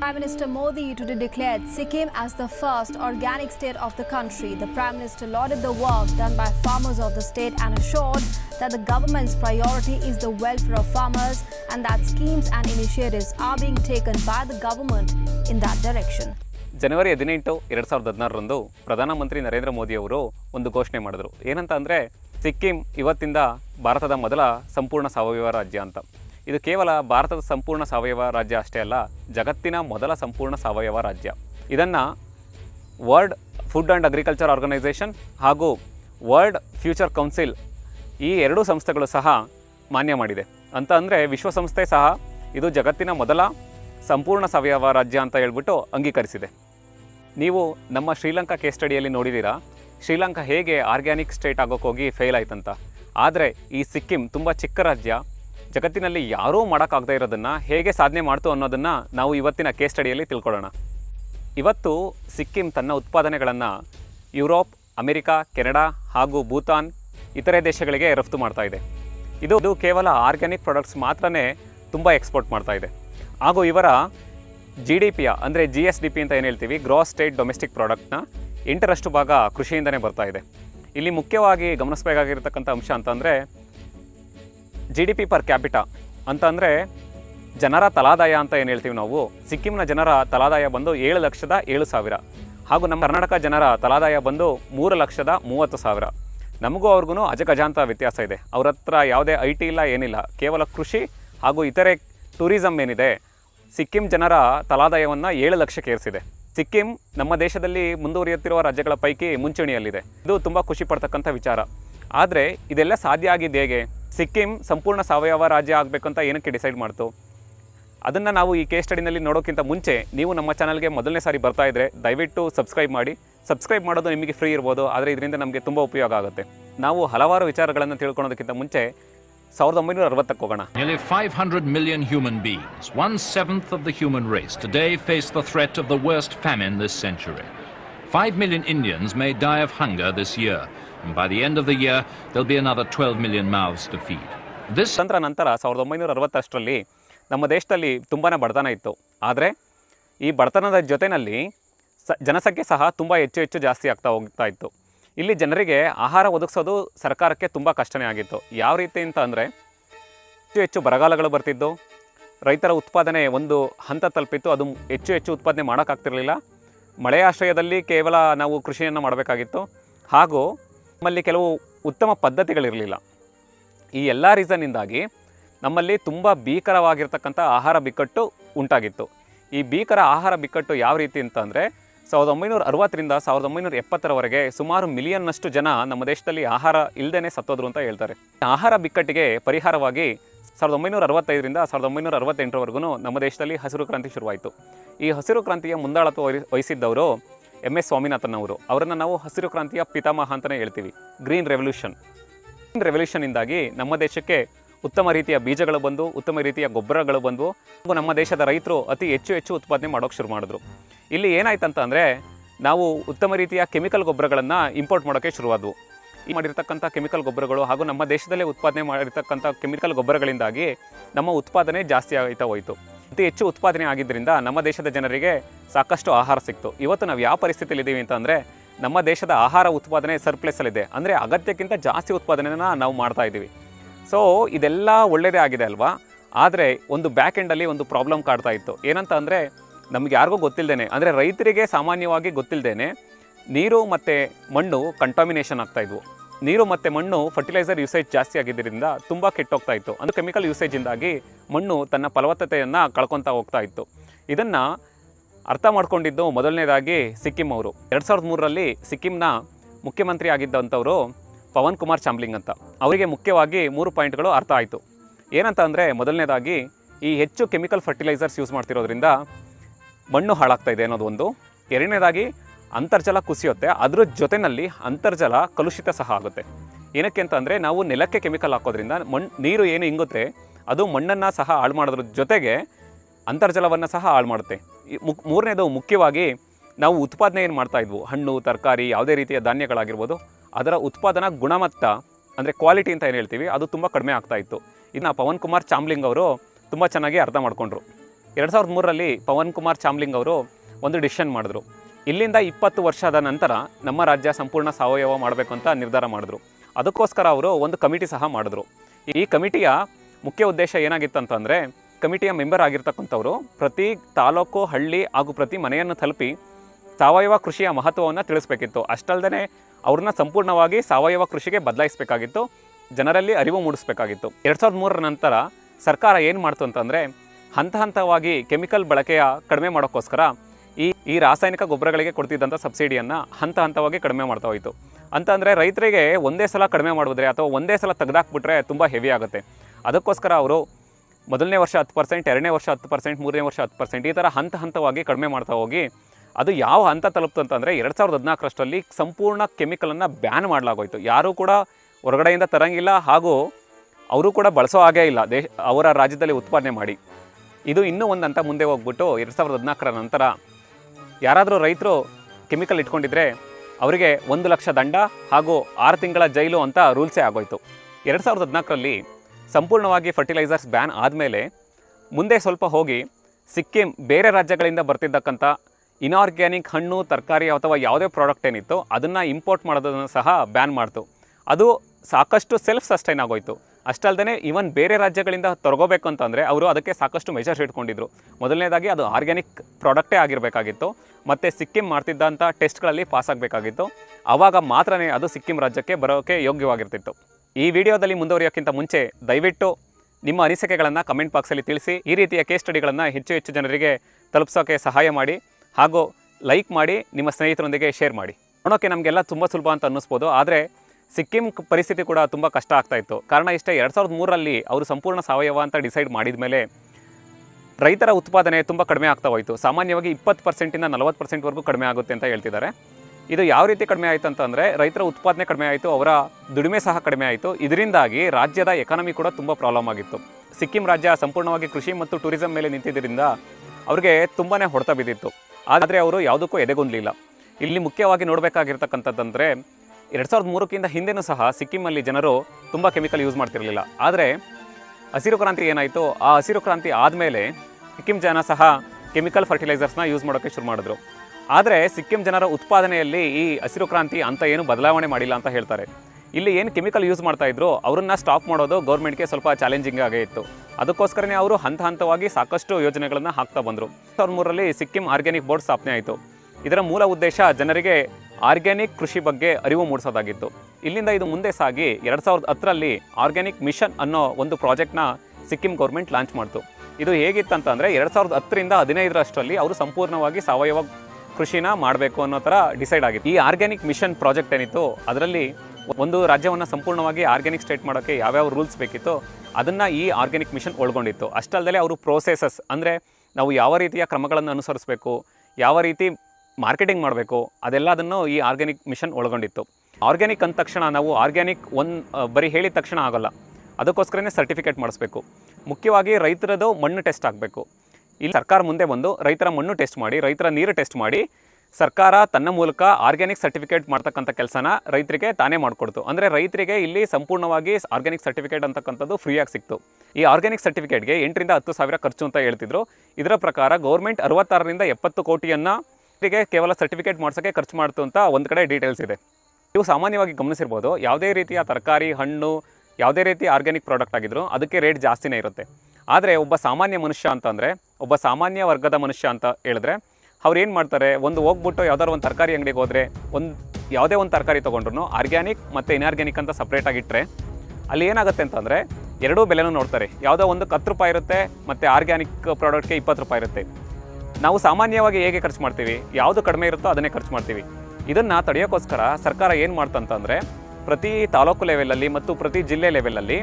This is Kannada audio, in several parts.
Prime Minister Modi today declared Sikkim as the first organic state of the country. The Prime Minister lauded the work done by farmers of the state and assured that the government's priority is the welfare of farmers and that schemes and initiatives are being taken by the government in that direction. ಜನವರಿ ಹದಿನೆಂಟು ಎರಡು ಸಾವಿರದ ಹದಿನಾರರಂದು ಪ್ರಧಾನಮಂತ್ರಿ ನರೇಂದ್ರ ಮೋದಿಯವರು ಒಂದು ಘೋಷಣೆ ಮಾಡಿದರು ಏನಂತ ಅಂದರೆ ಸಿಕ್ಕಿಂ ಇವತ್ತಿಂದ ಭಾರತದ ಮೊದಲ ಸಂಪೂರ್ಣ ಸಾವಯವ ರಾಜ್ಯ ಅಂತ ಇದು ಕೇವಲ ಭಾರತದ ಸಂಪೂರ್ಣ ಸಾವಯವ ರಾಜ್ಯ ಅಷ್ಟೇ ಅಲ್ಲ, ಜಗತ್ತಿನ ಮೊದಲ ಸಂಪೂರ್ಣ ಸಾವಯವ ರಾಜ್ಯ. ಇದನ್ನು world food and agriculture organisation ಹಾಗೂ ವರ್ಲ್ಡ್ ಫ್ಯೂಚರ್ ಕೌನ್ಸಿಲ್ ಈ ಎರಡೂ ಸಂಸ್ಥೆಗಳು ಸಹ ಮಾನ್ಯ ಮಾಡಿದೆ. ಅಂತ ಅಂದರೆ ವಿಶ್ವಸಂಸ್ಥೆ ಸಹ ಇದು ಜಗತ್ತಿನ ಮೊದಲ ಸಂಪೂರ್ಣ ಸಾವಯವ ರಾಜ್ಯ ಅಂತ ಹೇಳ್ಬಿಟ್ಟು ಅಂಗೀಕರಿಸಿದೆ. ನೀವು ನಮ್ಮ ಶ್ರೀಲಂಕಾ ಕೇಸ್ ಸ್ಟಡಿಯಲ್ಲಿ ನೋಡಿದ್ದೀರಾ ಶ್ರೀಲಂಕಾ ಹೇಗೆ ಆರ್ಗ್ಯಾನಿಕ್ ಸ್ಟೇಟ್ ಆಗೋಕ್ಕೋಗಿ ಫೇಲ್ ಆಯ್ತಂತ. ಆದರೆ ಈ ಸಿಕ್ಕಿಂ ತುಂಬ ಚಿಕ್ಕ ರಾಜ್ಯ ಜಗತ್ತಿನಲ್ಲಿ ಯಾರೂ ಮಾಡೋಕ್ಕಾಗದೇ ಇರೋದನ್ನು ಹೇಗೆ ಸಾಧನೆ ಮಾಡ್ತು ಅನ್ನೋದನ್ನು ನಾವು ಇವತ್ತಿನ ಕೇಸ್ ಸ್ಟಡಿಯಲ್ಲಿ ತಿಳ್ಕೊಳ್ಳೋಣ. ಇವತ್ತು ಸಿಕ್ಕಿಂ ತನ್ನ ಉತ್ಪಾದನೆಗಳನ್ನು ಯುರೋಪ್, ಅಮೆರಿಕಾ, ಕೆನಡಾ ಹಾಗೂ ಭೂತಾನ್ ಇತರೆ ದೇಶಗಳಿಗೆ ರಫ್ತು ಮಾಡ್ತಾ ಇದೆ. ಇದು ಇದು ಕೇವಲ ಆರ್ಗ್ಯಾನಿಕ್ ಪ್ರಾಡಕ್ಟ್ಸ್ ಮಾತ್ರನೇ ತುಂಬ ಎಕ್ಸ್ಪೋರ್ಟ್ ಮಾಡ್ತಾ ಇದೆ. ಹಾಗೂ ಇವರ ಜಿ ಡಿ ಪಿಯ ಅಂದರೆ ಜಿ ಎಸ್ ಡಿ ಪಿ ಅಂತ ಏನು ಹೇಳ್ತೀವಿ ಗ್ರಾಸ್ ಸ್ಟೇಟ್ ಡೊಮೆಸ್ಟಿಕ್ ಪ್ರಾಡಕ್ಟ್ನ ಎಂಟರಷ್ಟು ಭಾಗ ಕೃಷಿಯಿಂದನೇ ಬರ್ತಾ ಇದೆ. ಇಲ್ಲಿ ಮುಖ್ಯವಾಗಿ ಗಮನಿಸಬೇಕಾಗಿರ್ತಕ್ಕಂಥ ಅಂಶ ಅಂತಂದರೆ G D P per capita ಅಂತಂದರೆ ಜನರ ತಲಾದಾಯ ಅಂತ ಏನು ಹೇಳ್ತೀವಿ ನಾವು? ಸಿಕ್ಕಿಂನ ಜನರ ತಲಾದಾಯ ಬಂದು ಏಳು ಲಕ್ಷದ ಏಳು ಸಾವಿರ. ಹಾಗೂ ನಮ್ಮ ಕರ್ನಾಟಕ ಜನರ ತಲಾದಾಯ ಬಂದು ಮೂರು ಲಕ್ಷದ ಮೂವತ್ತು ಸಾವಿರ. ನಮಗೂ ಅವ್ರಿಗೂ ಅಜಗಜಾಂತ ವ್ಯತ್ಯಾಸ ಇದೆ. ಅವ್ರ ಹತ್ರ ಯಾವುದೇ ಐ ಟಿ ಇಲ್ಲ, ಏನಿಲ್ಲ. ಕೇವಲ ಕೃಷಿ ಹಾಗೂ ಇತರೆ ಟೂರಿಸಮ್ ಏನಿದೆ, ಸಿಕ್ಕಿಂ ಜನರ ತಲಾದಾಯವನ್ನು ಏಳು ಲಕ್ಷಕ್ಕೆ ಏರಿಸಿದೆ. ಸಿಕ್ಕಿಂ ನಮ್ಮ ದೇಶದಲ್ಲಿ ಮುಂದುವರಿಯುತ್ತಿರುವ ರಾಜ್ಯಗಳ ಪೈಕಿ ಮುಂಚೂಣಿಯಲ್ಲಿದೆ. ಇದು ತುಂಬ ಖುಷಿ ಪಡ್ತಕ್ಕಂಥ ವಿಚಾರ. ಆದರೆ ಇದೆಲ್ಲ ಸಾಧ್ಯ ಆಗಿದ್ದು ಹೇಗೆ? ಸಿಕ್ಕಿಂ ಸಂಪೂರ್ಣ ಸಾವಯವ ರಾಜ್ಯ ಆಗಬೇಕು ಅಂತ ಏನಕ್ಕೆ ಡಿಸೈಡ್ ಮಾಡ್ತು? ಅದನ್ನು ನಾವು ಈ ಕೇಸ್ ಸ್ಟಡಿನಲ್ಲಿ ನೋಡೋಕ್ಕಿಂತ ಮುಂಚೆ ನೀವು ನಮ್ಮ ಚಾನಲ್ಗೆ ಮೊದಲನೇ ಸಾರಿ ಬರ್ತಾ ಇದ್ದರೆ ದಯವಿಟ್ಟು ಸಬ್ಸ್ಕ್ರೈಬ್ ಮಾಡಿ. ಸಬ್ಸ್ಕ್ರೈಬ್ ಮಾಡೋದು ನಿಮಗೆ ಫ್ರೀ ಇರ್ಬೋದು ಆದರೆ ಇದರಿಂದ ನಮಗೆ ತುಂಬ ಉಪಯೋಗ ಆಗುತ್ತೆ. ನಾವು ಹಲವಾರು ವಿಚಾರಗಳನ್ನು ತಿಳ್ಕೊಳೋದಕ್ಕಿಂತ ಮುಂಚೆ ಸಾವಿರದ ಒಂಬೈನೂರ ಅರವತ್ತಕ್ಕೆ ಹೋಗೋಣ. Five 500 million human beings, one seventh of the human race, today face the threat of the worst famine this century. Five million Indians may die of hunger this year, and by the end of the year, there'll be another 12 million mouths to feed. This ನಂತರ ಸಾವಿರದ ಒಂಬೈನೂರ ಅರವತ್ತಷ್ಟರಲ್ಲಿ ನಮ್ಮ ದೇಶದಲ್ಲಿ ತುಂಬಾ ಬಡತನ ಇತ್ತು. ಆದರೆ ಈ ಬಡತನದ ಜೊತೆಯಲ್ಲಿ ಸ ಜನಸಂಖ್ಯೆ ಸಹ ತುಂಬ ಹೆಚ್ಚು ಹೆಚ್ಚು ಜಾಸ್ತಿ ಆಗ್ತಾ ಹೋಗ್ತಾ ಇತ್ತು. ಇಲ್ಲಿ ಜನರಿಗೆ ಆಹಾರ ಒದಗಿಸೋದು ಸರ್ಕಾರಕ್ಕೆ ತುಂಬ ಕಷ್ಟನೇ ಆಗಿತ್ತು. ಯಾವ ರೀತಿ ಅಂತ ಅಂದರೆ ಹೆಚ್ಚು ಹೆಚ್ಚು ಬರಗಾಲಗಳು ಬರ್ತಿದ್ದು ರೈತರ ಉತ್ಪಾದನೆ ಒಂದು ಹಂತ ತಲುಪಿತ್ತು ಅದು ಹೆಚ್ಚು ಹೆಚ್ಚು ಉತ್ಪಾದನೆ ಮಾಡೋಕ್ಕಾಗ್ತಿರಲಿಲ್ಲ. ಮಳೆಯ ಆಶ್ರಯದಲ್ಲಿ ಕೇವಲ ನಾವು ಕೃಷಿಯನ್ನು ಮಾಡಬೇಕಾಗಿತ್ತು. ಹಾಗೂ ನಮ್ಮಲ್ಲಿ ಕೆಲವು ಉತ್ತಮ ಪದ್ಧತಿಗಳಿರಲಿಲ್ಲ. ಈ ಎಲ್ಲ ರೀಸನ್ನಿಂದಾಗಿ ನಮ್ಮಲ್ಲಿ ತುಂಬ ಭೀಕರವಾಗಿರ್ತಕ್ಕಂಥ ಆಹಾರ ಬಿಕ್ಕಟ್ಟು ಉಂಟಾಗಿತ್ತು. ಈ ಭೀಕರ ಆಹಾರ ಬಿಕ್ಕಟ್ಟು ಯಾವ ರೀತಿ ಅಂತಂದರೆ, ಸಾವಿರದ ಒಂಬೈನೂರ ಅರವತ್ತರಿಂದ ಸಾವಿರದ ಒಂಬೈನೂರ ಎಪ್ಪತ್ತರವರೆಗೆ ಸುಮಾರು ಮಿಲಿಯನ್ನಷ್ಟು ಜನ ನಮ್ಮ ದೇಶದಲ್ಲಿ ಆಹಾರ ಇಲ್ಲದೇ ಸತ್ತೋದ್ರು ಅಂತ ಹೇಳ್ತಾರೆ. ಆಹಾರ ಬಿಕ್ಕಟ್ಟಿಗೆ ಪರಿಹಾರವಾಗಿ ಸಾವಿರದ ಒಂಬೈನೂರ ಅರವತ್ತೈದರಿಂದ ಸಾವಿರದ ಒಂಬೈನೂರ ಅರವತ್ತೆಂಟರವರೆಗೂ ನಮ್ಮ ದೇಶದಲ್ಲಿ ಹಸಿರು ಕ್ರಾಂತಿ ಶುರುವಾಯಿತು. ಈ ಹಸಿರು ಕ್ರಾಂತಿಯ ಮುಂದಾಳತ್ವ ವಹಿ- ವಹಿಸಿದ್ದವರು ಎಂ ಎಸ್ ಸ್ವಾಮಿನಾಥನ್ ಅವರು ಅವರನ್ನು ನಾವು ಹಸಿರು ಕ್ರಾಂತಿಯ ಪಿತಾಮಹ ಅಂತಲೇ ಹೇಳ್ತೀವಿ. Green revolution. ಗ್ರೀನ್ ರೆವಲ್ಯೂಷನ್ನಿಂದಾಗಿ ನಮ್ಮ ದೇಶಕ್ಕೆ ಉತ್ತಮ ರೀತಿಯ ಬೀಜಗಳು ಬಂದು, ಉತ್ತಮ ರೀತಿಯ ಗೊಬ್ಬರಗಳು ಹಾಗೂ ನಮ್ಮ ದೇಶದ ರೈತರು ಅತಿ ಹೆಚ್ಚು ಹೆಚ್ಚು ಉತ್ಪಾದನೆ ಮಾಡೋಕ್ಕೆ ಶುರು ಮಾಡಿದ್ರು. ಇಲ್ಲಿ ಏನಾಯ್ತಂತ ಅಂದರೆ, ನಾವು ಉತ್ತಮ ರೀತಿಯ ಕೆಮಿಕಲ್ ಗೊಬ್ಬರಗಳನ್ನು ಇಂಪೋರ್ಟ್ ಮಾಡೋಕ್ಕೆ ಶುರುವಾದವು. ಈ ಮಾಡಿರ್ತಕ್ಕಂಥ ಕೆಮಿಕಲ್ ಗೊಬ್ಬರಗಳು ಹಾಗೂ ನಮ್ಮ ದೇಶದಲ್ಲೇ ಉತ್ಪಾದನೆ ಮಾಡಿರ್ತಕ್ಕಂಥ ಕೆಮಿಕಲ್ ಗೊಬ್ಬರಗಳಿಂದಾಗಿ ನಮ್ಮ ಉತ್ಪಾದನೆ ಜಾಸ್ತಿ ಆಗ್ತಾ ಹೋಯಿತು. ಅತಿ ಹೆಚ್ಚು ಉತ್ಪಾದನೆ ಆಗಿದ್ದರಿಂದ ನಮ್ಮ ದೇಶದ ಜನರಿಗೆ ಸಾಕಷ್ಟು ಆಹಾರ ಸಿಕ್ತು. ಇವತ್ತು ನಾವು ಯಾವ ಪರಿಸ್ಥಿತಿಯಲ್ಲಿ ಇದ್ದೀವಿ ಅಂತಂದರೆ ನಮ್ಮ ದೇಶದ ಆಹಾರ ಉತ್ಪಾದನೆ ಸರ್ಪ್ಲೆಸ್ಸಲ್ಲಿದೆ ಅಂದರೆ ಅಗತ್ಯಕ್ಕಿಂತ ಜಾಸ್ತಿ ಉತ್ಪಾದನೆಯನ್ನು ನಾವು ಮಾಡ್ತಾ ಇದ್ದೀವಿ ಸೊ ಇದೆಲ್ಲ ಒಳ್ಳೆಯದೇ ಆಗಿದೆ ಅಲ್ವಾ? ಆದರೆ ಒಂದು ಬ್ಯಾಕ್ ಎಂಡಲ್ಲಿ ಒಂದು ಪ್ರಾಬ್ಲಮ್ ಕಾಡ್ತಾ ಇತ್ತು. ಏನಂತ ಅಂದರೆ, ನಮ್ಗೆ ಯಾರಿಗೂ ಗೊತ್ತಿಲ್ಲದೇನೆ ಅಂದರೆ ರೈತರಿಗೆ ಸಾಮಾನ್ಯವಾಗಿ ಗೊತ್ತಿಲ್ಲದೇನೆ ನೀರು ಮತ್ತು ಮಣ್ಣು ಕಂಟಾಮಿನೇಷನ್ ಆಗ್ತಾ ಇದ್ವು. ನೀರು ಮತ್ತು ಮಣ್ಣು ಫರ್ಟಿಲೈಸರ್ ಯೂಸೇಜ್ ಜಾಸ್ತಿ ಆಗಿದ್ದರಿಂದ ತುಂಬ ಕೆಟ್ಟೋಗ್ತಾ ಇತ್ತು. ಅಂದರೆ ಕೆಮಿಕಲ್ ಯೂಸೇಜಿಂದಾಗಿ ಮಣ್ಣು ತನ್ನ ಫಲವತ್ತತೆಯನ್ನು ಕಳ್ಕೊತಾ ಹೋಗ್ತಾ ಇತ್ತು. ಇದನ್ನು ಅರ್ಥ ಮಾಡ್ಕೊಂಡಿದ್ದು ಮೊದಲನೇದಾಗಿ ಸಿಕ್ಕಿಂ ಅವರು. ಎರಡು ಸಾವಿರದ ಮೂರರಲ್ಲಿ ಸಿಕ್ಕಿಂನ ಮುಖ್ಯಮಂತ್ರಿ ಆಗಿದ್ದಂಥವರು ಪವನ್ ಕುಮಾರ್ ಚಾಮ್ಲಿಂಗ್ ಅಂತ. ಅವರಿಗೆ ಮುಖ್ಯವಾಗಿ ಮೂರು ಪಾಯಿಂಟ್ಗಳು ಅರ್ಥ ಆಯಿತು. ಏನಂತ ಅಂದರೆ ಮೊದಲನೇದಾಗಿ ಈ ಹೆಚ್ಚು ಕೆಮಿಕಲ್ ಫರ್ಟಿಲೈಸರ್ಸ್ ಯೂಸ್ ಮಾಡ್ತಿರೋದ್ರಿಂದ ಮಣ್ಣು ಹಾಳಾಗ್ತಾ ಇದೆ ಅನ್ನೋದು ಒಂದು. ಎರಡನೇದಾಗಿ ಅಂತರ್ಜಲ ಕುಸಿಯುತ್ತೆ. ಅದ್ರ ಜೊತೆಯಲ್ಲಿ ಅಂತರ್ಜಲ ಕಲುಷಿತ ಸಹ ಆಗುತ್ತೆ. ಏನಕ್ಕೆ ಅಂತಂದರೆ ನಾವು ನೆಲಕ್ಕೆ ಕೆಮಿಕಲ್ ಹಾಕೋದ್ರಿಂದ ಮಣ್ಣು ನೀರು ಏನು ಇಂಗುತ್ತೆ, ಅದು ಮಣ್ಣನ್ನು ಸಹ ಹಾಳು ಮಾಡೋದ್ರ ಜೊತೆಗೆ ಅಂತರ್ಜಲವನ್ನು ಸಹ ಹಾಳು ಮಾಡುತ್ತೆ. ಮುಕ್ ಮೂರನೇದು ಮುಖ್ಯವಾಗಿ ನಾವು ಉತ್ಪಾದನೆ ಏನು ಮಾಡ್ತಾ ಇದ್ವು, ಹಣ್ಣು, ತರಕಾರಿ, ಯಾವುದೇ ರೀತಿಯ ಧಾನ್ಯಗಳಾಗಿರ್ಬೋದು, ಅದರ ಉತ್ಪಾದನಾ ಗುಣಮಟ್ಟ ಅಂದರೆ ಕ್ವಾಲಿಟಿ ಅಂತ ಏನು ಹೇಳ್ತೀವಿ, ಅದು ತುಂಬ ಕಡಿಮೆ ಆಗ್ತಾ ಇತ್ತು. ಇದನ್ನ ಪವನ್ ಕುಮಾರ್ ಚಾಮ್ಲಿಂಗ್ ಅವರು ತುಂಬ ಚೆನ್ನಾಗಿ ಅರ್ಥ ಮಾಡಿಕೊಂಡ್ರು. ಎರಡು ಸಾವಿರದ ಮೂರರಲ್ಲಿ ಪವನ್ ಕುಮಾರ್ ಚಾಮ್ಲಿಂಗ್ ಅವರು ಒಂದು ಡಿಸಿಷನ್ ಮಾಡಿದ್ರು. ಇಲ್ಲಿಂದ ಇಪ್ಪತ್ತು ವರ್ಷದ ನಂತರ ನಮ್ಮ ರಾಜ್ಯ ಸಂಪೂರ್ಣ ಸಾವಯವ ಮಾಡಬೇಕು ಅಂತ ನಿರ್ಧಾರ ಮಾಡಿದ್ರು. ಅದಕ್ಕೋಸ್ಕರ ಅವರು ಒಂದು ಕಮಿಟಿ ಸಹ ಮಾಡಿದ್ರು. ಈ ಕಮಿಟಿಯ ಮುಖ್ಯ ಉದ್ದೇಶ ಏನಾಗಿತ್ತು ಅಂತಂದರೆ ಕಮಿಟಿಯ ಮೆಂಬರ್ ಆಗಿರ್ತಕ್ಕಂಥವರು ಪ್ರತಿ ತಾಲೂಕು, ಹಳ್ಳಿ ಹಾಗೂ ಪ್ರತಿ ಮನೆಯನ್ನು ತಲುಪಿ ಸಾವಯವ ಕೃಷಿಯ ಮಹತ್ವವನ್ನು ತಿಳಿಸ್ಬೇಕಿತ್ತು. ಅಷ್ಟಲ್ಲದೆ ಅವ್ರನ್ನ ಸಂಪೂರ್ಣವಾಗಿ ಸಾವಯವ ಕೃಷಿಗೆ ಬದಲಾಯಿಸಬೇಕಾಗಿತ್ತು. ಜನರಲ್ಲಿ ಅರಿವು ಮೂಡಿಸಬೇಕಾಗಿತ್ತು. ಎರಡು ಸಾವಿರದ ಮೂರರ ನಂತರ ಸರ್ಕಾರ ಏನು ಮಾಡ್ತು ಅಂತಂದರೆ, ಹಂತ ಹಂತವಾಗಿ ಕೆಮಿಕಲ್ ಬಳಕೆಯ ಕಡಿಮೆ ಮಾಡೋಕ್ಕೋಸ್ಕರ ಈ ಈ ರಾಸಾಯನಿಕ ಗೊಬ್ಬರಗಳಿಗೆ ಕೊಡ್ತಿದ್ದಂಥ ಸಬ್ಸಿಡಿಯನ್ನು ಹಂತ ಹಂತವಾಗಿ ಕಡಿಮೆ ಮಾಡ್ತಾ ಹೋಯಿತು. ಅಂತ ಅಂದರೆ ರೈತರಿಗೆ ಒಂದೇ ಸಲ ಕಡಿಮೆ ಮಾಡಿದ್ರೆ ಅಥವಾ ಒಂದೇ ಸಲ ತೆಗೆದಾಕ್ಬಿಟ್ರೆ ತುಂಬ ಹೆವಿ ಆಗುತ್ತೆ. ಅದಕ್ಕೋಸ್ಕರ ಅವರು ಮೊದಲನೇ ವರ್ಷ ಹತ್ತು ಪರ್ಸೆಂಟ್ ಎರಡನೇ ವರ್ಷ ಹತ್ತು ಪರ್ಸೆಂಟ್ ಮೂರನೇ ವರ್ಷ ಹತ್ತು ಪರ್ಸೆಂಟ್ ಈ ಥರ ಹಂತ ಹಂತವಾಗಿ ಕಡಿಮೆ ಮಾಡ್ತಾ ಹೋಗಿ ಅದು ಯಾವ ಹಂತ ತಲುಪ್ತು ಅಂತಂದರೆ ಎರಡು ಸಾವಿರದ ಹದಿನಾಲ್ಕರಷ್ಟರಲ್ಲಿ ಸಂಪೂರ್ಣ ಕೆಮಿಕಲನ್ನು ಬ್ಯಾನ್ ಮಾಡಲಾಗೋಯ್ತು. ಯಾರೂ ಕೂಡ ಹೊರಗಡೆಯಿಂದ ತರಂಗಿಲ್ಲ ಹಾಗೂ ಅವರು ಕೂಡ ಬಳಸೋ ಹಾಗೇ ಇಲ್ಲ. ದೇಶ, ಅವರ ರಾಜ್ಯದಲ್ಲಿ ಉತ್ಪಾದನೆ ಮಾಡಿ. ಇದು ಇನ್ನೂ ಒಂದು ಹಂತ ಮುಂದೆ ಹೋಗ್ಬಿಟ್ಟು ಎರಡು ಸಾವಿರದ ಹದಿನಾಲ್ಕರ ನಂತರ ಯಾರಾದರೂ ರೈತರು ಕೆಮಿಕಲ್ ಇಟ್ಕೊಂಡಿದ್ರೆ ಅವರಿಗೆ ಒಂದು ಲಕ್ಷ ದಂಡ ಹಾಗೂ ಆರು ತಿಂಗಳ ಜೈಲು ಅಂತ ರೂಲ್ಸೇ ಆಗೋಯ್ತು. ಎರಡು ಸಾವಿರದ ಹದಿನಾಲ್ಕರಲ್ಲಿ ಸಂಪೂರ್ಣವಾಗಿ ಫರ್ಟಿಲೈಸರ್ಸ್ ಬ್ಯಾನ್ ಆದಮೇಲೆ ಮುಂದೆ ಸ್ವಲ್ಪ ಹೋಗಿ ಸಿಕ್ಕಿಂ ಬೇರೆ ರಾಜ್ಯಗಳಿಂದ ಬರ್ತಿದ್ದಕ್ಕಂಥ ಇನಾರ್ಗ್ಯಾನಿಕ್ ಹಣ್ಣು, ತರಕಾರಿ ಅಥವಾ ಯಾವುದೇ ಪ್ರಾಡಕ್ಟ್ ಏನಿತ್ತು ಅದನ್ನು ಇಂಪೋರ್ಟ್ ಮಾಡೋದನ್ನು ಸಹ ಬ್ಯಾನ್ ಮಾಡ್ತು. ಅದು ಸಾಕಷ್ಟು ಸೆಲ್ಫ್ ಸಸ್ಟೈನ್ ಆಗೋಯಿತು. ಅಷ್ಟಲ್ಲದೆ ಈವನ್ ಬೇರೆ ರಾಜ್ಯಗಳಿಂದ ತರಗೋಬೇಕು ಅಂತಂದರೆ ಅವರು ಅದಕ್ಕೆ ಸಾಕಷ್ಟು ಮೆಜರ್ಸ್ ಇಟ್ಕೊಂಡಿದ್ರು. ಮೊದಲನೇದಾಗಿ ಅದು ಆರ್ಗ್ಯಾನಿಕ್ ಪ್ರಾಡಕ್ಟೇ ಆಗಿರಬೇಕಾಗಿತ್ತು. ಮತ್ತು ಸಿಕ್ಕಿಂ ಮಾಡ್ತಿದ್ದಂಥ ಟೆಸ್ಟ್ಗಳಲ್ಲಿ ಪಾಸ್ ಆಗಬೇಕಾಗಿತ್ತು ಆವಾಗ ಮಾತ್ರನೇ ಅದು ಸಿಕ್ಕಿಂ ರಾಜ್ಯಕ್ಕೆ ಬರೋಕ್ಕೆ ಯೋಗ್ಯವಾಗಿರ್ತಿತ್ತು. ಈ ವಿಡಿಯೋದಲ್ಲಿ ಮುಂದುವರಿಯೋಕ್ಕಿಂತ ಮುಂಚೆ ದಯವಿಟ್ಟು ನಿಮ್ಮ ಅನಿಸಿಕೆಗಳನ್ನು ಕಮೆಂಟ್ ಬಾಕ್ಸಲ್ಲಿ ತಿಳಿಸಿ, ಈ ರೀತಿಯ ಕೇಸ್ ಸ್ಟಡಿಗಳನ್ನು ಹೆಚ್ಚು ಹೆಚ್ಚು ಜನರಿಗೆ ತಲುಪಿಸೋಕ್ಕೆ ಸಹಾಯ ಮಾಡಿ ಹಾಗೂ ಲೈಕ್ ಮಾಡಿ, ನಿಮ್ಮ ಸ್ನೇಹಿತರೊಂದಿಗೆ ಶೇರ್ ಮಾಡಿ. ನೋಡೋಕ್ಕೆ ನಮಗೆಲ್ಲ ತುಂಬ ಸುಲಭ ಅಂತ ಅನ್ನಿಸ್ಬೋದು, ಆದರೆ ಸಿಕ್ಕಿಂ ಪರಿಸ್ಥಿತಿ ಕೂಡ ತುಂಬ ಕಷ್ಟ ಆಗ್ತಾಯಿತ್ತು ಕಾರಣ ಇಷ್ಟೇ, ಎರಡು ಸಾವಿರದ ಮೂರರಲ್ಲಿ ಅವರು ಸಂಪೂರ್ಣ ಸಾವಯವ ಅಂತ ಡಿಸೈಡ್ ಮಾಡಿದ ಮೇಲೆ ರೈತರ ಉತ್ಪಾದನೆ ತುಂಬ ಕಡಿಮೆ ಆಗ್ತಾ ಹೋಯಿತು. ಸಾಮಾನ್ಯವಾಗಿ ಇಪ್ಪತ್ತು ಪರ್ಸೆಂಟಿಂದ ನಲವತ್ತು ಪರ್ಸೆಂಟ್ವರೆಗೂ ಕಡಿಮೆ ಆಗುತ್ತೆ ಅಂತ ಹೇಳ್ತಿದ್ದಾರೆ. ಇದು ಯಾವ ರೀತಿ ಕಡಿಮೆ ಆಯಿತು ಅಂತಂದರೆ, ರೈತರ ಉತ್ಪಾದನೆ ಕಡಿಮೆ ಆಯಿತು, ಅವರ ದುಡಿಮೆ ಸಹ ಕಡಿಮೆ ಆಯಿತು. ಇದರಿಂದಾಗಿ ರಾಜ್ಯದ ಎಕಾನಮಿ ಕೂಡ ತುಂಬ ಪ್ರಾಬ್ಲಮ್ ಆಗಿತ್ತು. ಸಿಕ್ಕಿಂ ರಾಜ್ಯ ಸಂಪೂರ್ಣವಾಗಿ ಕೃಷಿ ಮತ್ತು ಟೂರಿಸಂ ಮೇಲೆ ನಿಂತಿದ್ದರಿಂದ ಅವ್ರಿಗೆ ತುಂಬಾ ಹೊಡೆತ ಬಿದ್ದಿತ್ತು. ಆದರೆ ಅವರು ಯಾವುದಕ್ಕೂ ಎದೆಗೊಂದಲಿಲ್ಲ. ಇಲ್ಲಿ ಮುಖ್ಯವಾಗಿ ನೋಡಬೇಕಾಗಿರ್ತಕ್ಕಂಥದ್ದಂದರೆ, ಎರಡು ಸಾವಿರದ ಮೂರಕ್ಕಿಂತ ಹಿಂದೆನೂ ಸಹ ಸಿಕ್ಕಿಮಲ್ಲಿ ಜನರು ತುಂಬ ಕೆಮಿಕಲ್ ಯೂಸ್ ಮಾಡ್ತಿರಲಿಲ್ಲ. ಆದರೆ ಹಸಿರು ಕ್ರಾಂತಿ ಏನಾಯಿತು? ಆ ಹಸಿರು ಕ್ರಾಂತಿ ಆದಮೇಲೆ ಸಿಕ್ಕಿಂ ಜನ ಸಹ ಕೆಮಿಕಲ್ ಫರ್ಟಿಲೈಸರ್ಸ್ನ ಯೂಸ್ ಮಾಡೋಕ್ಕೆ ಶುರು ಮಾಡಿದ್ರು. ಆದರೆ ಸಿಕ್ಕಿಂ ಜನರ ಉತ್ಪಾದನೆಯಲ್ಲಿ ಈ ಹಸಿರು ಕ್ರಾಂತಿ ಅಂತ ಏನು ಬದಲಾವಣೆ ಮಾಡಿಲ್ಲ ಅಂತ ಹೇಳ್ತಾರೆ. ಇಲ್ಲಿ ಏನು ಕೆಮಿಕಲ್ ಯೂಸ್ ಮಾಡ್ತಾ ಇದ್ರು, ಅವರನ್ನ ಸ್ಟಾಪ್ ಮಾಡೋದು ಗೌರ್ಮೆಂಟ್ಗೆ ಸ್ವಲ್ಪ ಚಾಲೆಂಜಿಂಗ್ ಆಗೇ ಇತ್ತು. ಅದಕ್ಕೋಸ್ಕರನೇ ಅವರು ಹಂತ ಹಂತವಾಗಿ ಸಾಕಷ್ಟು ಯೋಜನೆಗಳನ್ನು ಹಾಕ್ತಾ ಬಂದರು. ಸಾವಿರದ ಮೂರರಲ್ಲಿ ಸಿಕ್ಕಿಂ ಆರ್ಗ್ಯಾನಿಕ್ ಬೋರ್ಡ್ ಸ್ಥಾಪನೆ ಆಯಿತು. ಇದರ ಮೂಲ ಉದ್ದೇಶ ಜನರಿಗೆ ಆರ್ಗ್ಯಾನಿಕ್ ಕೃಷಿ ಬಗ್ಗೆ ಅರಿವು ಮೂಡಿಸೋದಾಗಿತ್ತು. ಇಲ್ಲಿಂದ ಇದು ಮುಂದೆ ಸಾಗಿ ಎರಡು ಸಾವಿರದ ಹತ್ತರಲ್ಲಿ ಆರ್ಗ್ಯಾನಿಕ್ ಮಿಷನ್ ಅನ್ನೋ ಒಂದು ಪ್ರಾಜೆಕ್ಟ್ನ ಸಿಕ್ಕಿಂ ಗೌರ್ಮೆಂಟ್ ಲಾಂಚ್ ಮಾಡ್ತು. ಇದು ಹೇಗಿತ್ತಂತಂದರೆ ಎರಡು ಸಾವಿರದ ಹತ್ತರಿಂದ ಹದಿನೈದರಷ್ಟರಲ್ಲಿ ಅವರು ಸಂಪೂರ್ಣವಾಗಿ ಸಾವಯವ ಕೃಷಿನ ಮಾಡಬೇಕು ಅನ್ನೋ ಥರ ಡಿಸೈಡ್ ಆಗಿತ್ತು. ಈ ಆರ್ಗ್ಯಾನಿಕ್ ಮಿಷನ್ ಪ್ರಾಜೆಕ್ಟ್ ಏನಿತ್ತು ಅದರಲ್ಲಿ ಒಂದು ರಾಜ್ಯವನ್ನು ಸಂಪೂರ್ಣವಾಗಿ ಆರ್ಗ್ಯಾನಿಕ್ ಸ್ಟೇಟ್ ಮಾಡೋಕ್ಕೆ ಯಾವ್ಯಾವ ರೂಲ್ಸ್ ಬೇಕಿತ್ತು ಅದನ್ನು ಈ ಆರ್ಗ್ಯಾನಿಕ್ ಮಿಷನ್ ಒಳಗೊಂಡಿತ್ತು. ಅಷ್ಟಲ್ಲದೆ ಅವರು ಪ್ರೋಸೆಸಸ್ ಅಂದರೆ ನಾವು ಯಾವ ರೀತಿಯ ಕ್ರಮಗಳನ್ನು ಅನುಸರಿಸಬೇಕು, ಯಾವ ರೀತಿ ಮಾರ್ಕೆಟಿಂಗ್ ಮಾಡಬೇಕು, ಅದೆಲ್ಲದನ್ನು ಈ ಆರ್ಗ್ಯಾನಿಕ್ ಮಿಷನ್ ಒಳಗೊಂಡಿತ್ತು. ಆರ್ಗ್ಯಾನಿಕ್ ಅಂದ ತಕ್ಷಣ ನಾವು ಆರ್ಗ್ಯಾನಿಕ್ ಒಂದು ಬರೀ ಹೇಳಿದ ತಕ್ಷಣ ಆಗೋಲ್ಲ. ಅದಕ್ಕೋಸ್ಕರನೇ ಸರ್ಟಿಫಿಕೇಟ್ ಮಾಡಿಸ್ಬೇಕು. ಮುಖ್ಯವಾಗಿ ರೈತರದು ಮಣ್ಣು ಟೆಸ್ಟ್ ಆಗಬೇಕು. ಇಲ್ಲಿ ಸರ್ಕಾರ ಮುಂದೆ ಬಂದು ರೈತರ ಮಣ್ಣು ಟೆಸ್ಟ್ ಮಾಡಿ, ರೈತರ ನೀರು ಟೆಸ್ಟ್ ಮಾಡಿ, ಸರ್ಕಾರ ತನ್ನ ಮೂಲಕ ಆರ್ಗ್ಯಾನಿಕ್ ಸರ್ಟಿಫಿಕೇಟ್ ಮಾಡ್ತಕ್ಕಂಥ ಕೆಲಸನ ರೈತರಿಗೆ ತಾನೇ ಮಾಡಿಕೊಡ್ತು. ಅಂದರೆ ರೈತರಿಗೆ ಇಲ್ಲಿ ಸಂಪೂರ್ಣವಾಗಿ ಆರ್ಗ್ಯಾನಿಕ್ ಸರ್ಟಿಫಿಕೇಟ್ ಅಂತಕ್ಕಂಥದ್ದು ಫ್ರೀಯಾಗಿ ಸಿಕ್ತು. ಈ ಆರ್ಗ್ಯಾನಿಕ್ ಸರ್ಟಿಫಿಕೇಟ್ಗೆ ಎಂಟರಿಂದ ಹತ್ತು ಸಾವಿರ ಖರ್ಚು ಅಂತ ಹೇಳ್ತಿದ್ರು. ಇದರ ಪ್ರಕಾರ ಗೌರ್ಮೆಂಟ್ ಅರವತ್ತಾರರಿಂದ ಎಪ್ಪತ್ತು ಕೋಟಿಯನ್ನು ರೈತರಿಗೆ ಕೇವಲ ಸರ್ಟಿಫಿಕೇಟ್ ಮಾಡ್ಸೋಕ್ಕೆ ಖರ್ಚು ಮಾಡ್ತು ಅಂತ ಒಂದು ಕಡೆ ಡೀಟೇಲ್ಸ್ ಇದೆ. ನೀವು ಸಾಮಾನ್ಯವಾಗಿ ಗಮನಿಸಿರ್ಬೋದು, ಯಾವುದೇ ರೀತಿಯ ತರಕಾರಿ, ಹಣ್ಣು ಯಾವುದೇ ರೀತಿ ಆರ್ಗ್ಯಾನಿಕ್ ಪ್ರಾಡಕ್ಟ್ ಆಗಿದ್ದರೂ ಅದಕ್ಕೆ ರೇಟ್ ಜಾಸ್ತಿನೇ ಇರುತ್ತೆ. ಆದರೆ ಒಬ್ಬ ಸಾಮಾನ್ಯ ಮನುಷ್ಯ ಅಂತಂದರೆ, ಒಬ್ಬ ಸಾಮಾನ್ಯ ವರ್ಗದ ಮನುಷ್ಯ ಅಂತ ಹೇಳಿದ್ರೆ, ಅವ್ರು ಏನು ಮಾಡ್ತಾರೆ, ಒಂದು ಹೋಗ್ಬಿಟ್ಟು ಯಾವ್ದಾದ್ರು ಒಂದು ತರಕಾರಿ ಅಂಗಡಿಗೆ ಹೋದರೆ, ಒಂದು ಯಾವುದೇ ಒಂದು ತರಕಾರಿ ತೊಗೊಂಡ್ರು ಆರ್ಗ್ಯಾನಿಕ್ ಮತ್ತು ಇನ್ಆರ್ಗ್ಯಾನಿಕ್ ಅಂತ ಸಪ್ರೇಟಾಗಿ ಇಟ್ಟರೆ ಅಲ್ಲಿ ಏನಾಗುತ್ತೆ ಅಂತಂದರೆ ಎರಡೂ ಬೆಲೆನೂ ನೋಡ್ತಾರೆ. ಯಾವುದೋ ಒಂದು ಹತ್ತು ರೂಪಾಯಿ ಇರುತ್ತೆ ಮತ್ತು ಆರ್ಗ್ಯಾನಿಕ್ ಪ್ರಾಡಕ್ಟ್ಗೆ ಇಪ್ಪತ್ತು ರೂಪಾಯಿ ಇರುತ್ತೆ. ನಾವು ಸಾಮಾನ್ಯವಾಗಿ ಹೇಗೆ ಖರ್ಚು ಮಾಡ್ತೀವಿ? ಯಾವುದು ಕಡಿಮೆ ಇರುತ್ತೋ ಅದನ್ನೇ ಖರ್ಚು ಮಾಡ್ತೀವಿ. ಇದನ್ನು ತಡೆಯೋಕ್ಕೋಸ್ಕರ ಸರ್ಕಾರ ಏನು ಮಾಡ್ತಂತಂದರೆ ಪ್ರತಿ ತಾಲೂಕು ಲೆವೆಲಲ್ಲಿ ಮತ್ತು ಪ್ರತಿ ಜಿಲ್ಲೆ ಲೆವೆಲಲ್ಲಿ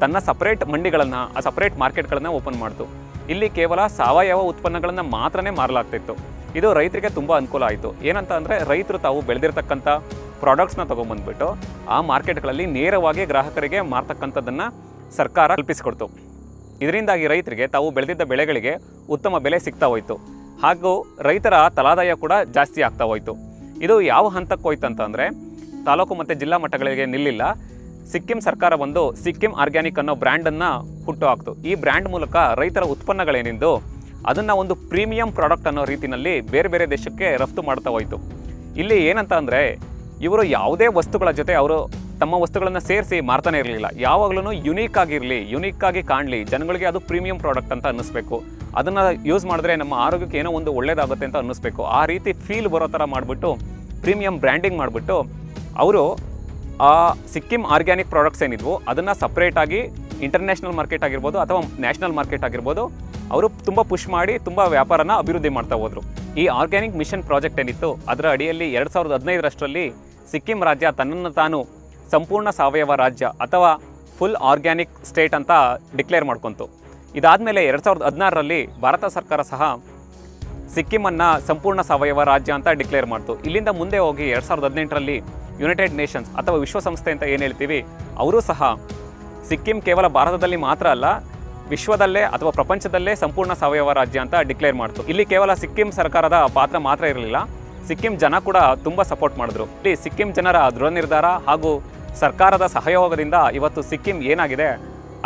ತನ್ನ ಸಪ್ರೇಟ್ ಮಂಡಿಗಳನ್ನು, ಆ ಸಪ್ರೇಟ್ ಮಾರ್ಕೆಟ್ಗಳನ್ನು ಓಪನ್ ಮಾಡ್ತು. ಇಲ್ಲಿ ಕೇವಲ ಸಾವಯವ ಉತ್ಪನ್ನಗಳನ್ನು ಮಾತ್ರನೇ ಮಾರಲಾಗ್ತಿತ್ತು. ಇದು ರೈತರಿಗೆ ತುಂಬ ಅನುಕೂಲ ಆಯಿತು. ಏನಂತ ಅಂದರೆ ರೈತರು ತಾವು ಬೆಳೆದಿರ್ತಕ್ಕಂಥ ಪ್ರಾಡಕ್ಟ್ಸ್ನ ತೊಗೊಂಬಂದ್ಬಿಟ್ಟು ಆ ಮಾರ್ಕೆಟ್ಗಳಲ್ಲಿ ನೇರವಾಗಿ ಗ್ರಾಹಕರಿಗೆ ಮಾರ್ತಕ್ಕಂಥದ್ದನ್ನು ಸರ್ಕಾರ ಕಲ್ಪಿಸಿಕೊಡ್ತು. ಇದರಿಂದಾಗಿ ರೈತರಿಗೆ ತಾವು ಬೆಳೆದಿದ್ದ ಬೆಳೆಗಳಿಗೆ ಉತ್ತಮ ಬೆಲೆ ಸಿಗ್ತಾ ಹೋಯಿತು. ಹಾಗೂ ರೈತರ ತಲಾದಾಯ ಕೂಡ ಜಾಸ್ತಿ ಆಗ್ತಾ ಹೋಯಿತು. ಇದು ಯಾವ ಹಂತಕ್ಕೆ ಹೋಯ್ತು ಅಂತಂದರೆ ತಾಲೂಕು ಮತ್ತು ಜಿಲ್ಲಾ ಮಟ್ಟಗಳಿಗೆ ನಿಲ್ಲಿಲ್ಲ. ಸಿಕ್ಕಿಂ ಸರ್ಕಾರ ಒಂದು ಸಿಕ್ಕಿಂ ಆರ್ಗ್ಯಾನಿಕ್ ಅನ್ನೋ ಬ್ರ್ಯಾಂಡನ್ನು ಹುಟ್ಟು ಹಾಕ್ತು. ಈ ಬ್ರ್ಯಾಂಡ್ ಮೂಲಕ ರೈತರ ಉತ್ಪನ್ನಗಳೇನಿದ್ದು ಅದನ್ನು ಒಂದು ಪ್ರೀಮಿಯಂ ಪ್ರಾಡಕ್ಟ್ ಅನ್ನೋ ರೀತಿಯಲ್ಲಿ ಬೇರೆ ಬೇರೆ ದೇಶಕ್ಕೆ ರಫ್ತು ಮಾಡ್ತಾ ಹೋಯಿತು. ಇಲ್ಲಿ ಏನಂತ ಅಂದರೆ, ಇವರು ಯಾವುದೇ ವಸ್ತುಗಳ ಜೊತೆ ಅವರು ತಮ್ಮ ವಸ್ತುಗಳನ್ನು ಸೇರಿಸಿ ಮಾರ್ತಾನೆ ಇರಲಿಲ್ಲ. ಯಾವಾಗಲೂ ಯುನೀಕ್ ಆಗಿರಲಿ ಯುನೀಕ್ ಆಗಿ ಕಾಣಲಿ, ಜನಗಳಿಗೆ ಅದು ಪ್ರೀಮಿಯಂ ಪ್ರಾಡಕ್ಟ್ ಅಂತ ಅನ್ನಿಸ್ಬೇಕು. ಅದನ್ನು ಯೂಸ್ ಮಾಡಿದ್ರೆ ನಮ್ಮ ಆರೋಗ್ಯಕ್ಕೆ ಏನೋ ಒಂದು ಒಳ್ಳೇದಾಗುತ್ತೆ ಅಂತ ಅನ್ನಿಸ್ಬೇಕು. ಆ ರೀತಿ ಫೀಲ್ ಬರೋ ಥರ ಮಾಡಿಬಿಟ್ಟು ಪ್ರೀಮಿಯಂ ಬ್ರ್ಯಾಂಡಿಂಗ್ ಮಾಡಿಬಿಟ್ಟು ಅವರು, ಆ ಸಿಕ್ಕಿಂ ಆರ್ಗ್ಯಾನಿಕ್ ಪ್ರಾಡಕ್ಟ್ಸ್ ಏನಿದ್ವು ಅದನ್ನು ಸಪ್ರೇಟಾಗಿ ಇಂಟರ್ನ್ಯಾಷನಲ್ ಮಾರ್ಕೆಟ್ ಆಗಿರ್ಬೋದು ಅಥವಾ ನ್ಯಾಷನಲ್ ಮಾರ್ಕೆಟ್ ಆಗಿರ್ಬೋದು, ಅವರು ತುಂಬ ಪುಷ್ ಮಾಡಿ ತುಂಬ ವ್ಯಾಪಾರನ ಅಭಿವೃದ್ಧಿ ಮಾಡ್ತಾ ಹೋದರು. ಈ ಆರ್ಗ್ಯಾನಿಕ್ ಮಿಷನ್ ಪ್ರಾಜೆಕ್ಟ್ ಏನಿತ್ತು, ಅದರ ಅಡಿಯಲ್ಲಿ ಎರಡು ಸಾವಿರದ ಹದಿನೈದರಷ್ಟರಲ್ಲಿ ಸಿಕ್ಕಿಂ ರಾಜ್ಯ ತನ್ನನ್ನು ತಾನು ಸಂಪೂರ್ಣ ಸಾವಯವ ರಾಜ್ಯ ಅಥವಾ ಫುಲ್ ಆರ್ಗ್ಯಾನಿಕ್ ಸ್ಟೇಟ್ ಅಂತ ಡಿಕ್ಲೇರ್ ಮಾಡ್ಕೊತು. ಇದಾದಮೇಲೆ ಎರಡು ಸಾವಿರದ ಹದಿನಾರರಲ್ಲಿ ಭಾರತ ಸರ್ಕಾರ ಸಹ ಸಿಕ್ಕಿಮನ್ನು ಸಂಪೂರ್ಣ ಸಾವಯವ ರಾಜ್ಯ ಅಂತ ಡಿಕ್ಲೇರ್ ಮಾಡ್ತು. ಇಲ್ಲಿಂದ ಮುಂದೆ ಹೋಗಿ ಎರಡು ಸಾವಿರದ ಹದಿನೆಂಟರಲ್ಲಿ ಯುನೈಟೆಡ್ ನೇಷನ್ಸ್ ಅಥವಾ ವಿಶ್ವಸಂಸ್ಥೆ ಅಂತ ಏನು ಹೇಳ್ತೀವಿ, ಅವರು ಸಹ ಸಿಕ್ಕಿಂ ಕೇವಲ ಭಾರತದಲ್ಲಿ ಮಾತ್ರ ಅಲ್ಲ, ವಿಶ್ವದಲ್ಲೇ ಅಥವಾ ಪ್ರಪಂಚದಲ್ಲೇ ಸಂಪೂರ್ಣ ಸಾವಯವ ರಾಜ್ಯ ಅಂತ ಡಿಕ್ಲೇರ್ ಮಾಡ್ತು. ಇಲ್ಲಿ ಕೇವಲ ಸಿಕ್ಕಿಂ ಸರ್ಕಾರದ ಪಾತ್ರ ಮಾತ್ರ ಇರಲಿಲ್ಲ, ಸಿಕ್ಕಿಂ ಜನ ಕೂಡ ತುಂಬ ಸಪೋರ್ಟ್ ಮಾಡಿದ್ರು. ಇಲ್ಲಿ ಸಿಕ್ಕಿಂ ಜನರ ದೃಢ ನಿರ್ಧಾರ ಹಾಗೂ ಸರ್ಕಾರದ ಸಹಯೋಗದಿಂದ ಇವತ್ತು ಸಿಕ್ಕಿಂ ಏನಾಗಿದೆ,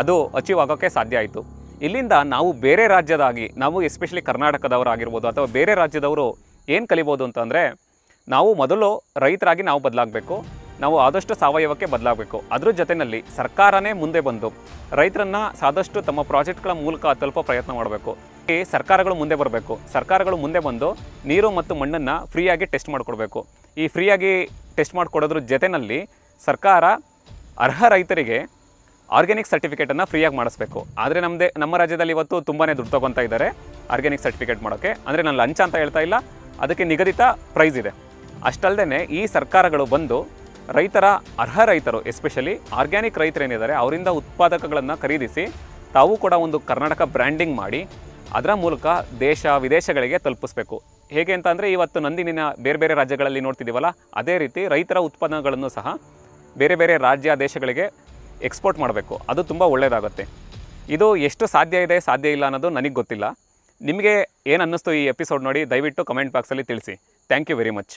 ಅದು ಅಚೀವ್ ಆಗೋಕ್ಕೆ ಸಾಧ್ಯ ಆಯಿತು. ಇಲ್ಲಿಂದ ನಾವು ಬೇರೆ ರಾಜ್ಯದಾಗಿ, ನಾವು ಎಸ್ಪೆಷಲಿ ಕರ್ನಾಟಕದವರಾಗಿರ್ಬೋದು ಅಥವಾ ಬೇರೆ ರಾಜ್ಯದವರು ಏನು ಕಲಿಬೋದು ಅಂತಂದರೆ ನಾವು ಮೊದಲು ರೈತರಾಗಿ ನಾವು ಬದಲಾಗಬೇಕು, ನಾವು ಆದಷ್ಟು ಸಾವಯವಕ್ಕೆ ಬದಲಾಗಬೇಕು. ಅದ್ರ ಜೊತೆಯಲ್ಲಿ ಸರ್ಕಾರನೇ ಮುಂದೆ ಬಂದು ರೈತರನ್ನ ಸಾದಷ್ಟು ತಮ್ಮ ಪ್ರಾಜೆಕ್ಟ್ಗಳ ಮೂಲಕ ತಲುಪೋ ಪ್ರಯತ್ನ ಮಾಡಬೇಕು. ಈ ಸರ್ಕಾರಗಳು ಮುಂದೆ ಬರಬೇಕು. ಸರ್ಕಾರಗಳು ಮುಂದೆ ಬಂದು ನೀರು ಮತ್ತು ಮಣ್ಣನ್ನು ಫ್ರೀಯಾಗಿ ಟೆಸ್ಟ್ ಮಾಡಿಕೊಡ್ಬೇಕು. ಈ ಫ್ರೀಯಾಗಿ ಟೆಸ್ಟ್ ಮಾಡಿಕೊಡೋದ್ರ ಜೊತೆಯಲ್ಲಿ ಸರ್ಕಾರ ಅರ್ಹ ರೈತರಿಗೆ ಆರ್ಗ್ಯಾನಿಕ್ ಸರ್ಟಿಫಿಕೇಟನ್ನು ಫ್ರೀಯಾಗಿ ಮಾಡಿಸ್ಬೇಕು. ಆದರೆ ನಮ್ಮದೇ ನಮ್ಮ ರಾಜ್ಯದಲ್ಲಿ ಇವತ್ತು ತುಂಬಾ ದುಡ್ಡು ತೊಗೊತಾ ಇದ್ದಾರೆ ಆರ್ಗ್ಯಾನಿಕ್ ಸರ್ಟಿಫಿಕೇಟ್ ಮಾಡೋಕ್ಕೆ ಅಂದರೆ ನಾನು ಲಂಚ ಅಂತ ಹೇಳ್ತಾ ಇಲ್ಲ, ಅದಕ್ಕೆ ನಿಗದಿತ ಪ್ರೈಸ್ ಇದೆ. ಅಷ್ಟಲ್ಲದೆ ಈ ಸರ್ಕಾರಗಳು ಬಂದು ರೈತರ, ಅರ್ಹ ರೈತರು, ಎಸ್ಪೆಷಲಿ ಆರ್ಗ್ಯಾನಿಕ್ ರೈತರೇನಿದ್ದಾರೆ ಅವರಿಂದ ಉತ್ಪಾದಕಗಳನ್ನು ಖರೀದಿಸಿ ತಾವು ಕೂಡ ಒಂದು ಕರ್ನಾಟಕ ಬ್ರ್ಯಾಂಡಿಂಗ್ ಮಾಡಿ ಅದರ ಮೂಲಕ ದೇಶ ವಿದೇಶಗಳಿಗೆ ತಲುಪಿಸ್ಬೇಕು. ಹೇಗೆ ಅಂತ ಅಂದರೆ ಇವತ್ತು ನಂದಿನಿನ ಬೇರೆ ಬೇರೆ ರಾಜ್ಯಗಳಲ್ಲಿ ನೋಡ್ತಿದ್ದೀವಲ್ಲ, ಅದೇ ರೀತಿ ರೈತರ ಉತ್ಪನ್ನಗಳನ್ನು ಸಹ ಬೇರೆ ಬೇರೆ ರಾಜ್ಯ ದೇಶಗಳಿಗೆ ಎಕ್ಸ್ಪೋರ್ಟ್ ಮಾಡಬೇಕು. ಅದು ತುಂಬ ಒಳ್ಳೆಯದಾಗುತ್ತೆ ಇದು ಎಷ್ಟು ಸಾಧ್ಯ ಇದೆ, ಸಾಧ್ಯ ಇಲ್ಲ ಅನ್ನೋದು ನನಗೆ ಗೊತ್ತಿಲ್ಲ. ನಿಮಗೆ ಏನು ಅನ್ನಿಸ್ತು ಈ ಎಪಿಸೋಡ್ ನೋಡಿ, ದಯವಿಟ್ಟು ಕಮೆಂಟ್ ಬಾಕ್ಸಲ್ಲಿ ತಿಳಿಸಿ. Thank you very much.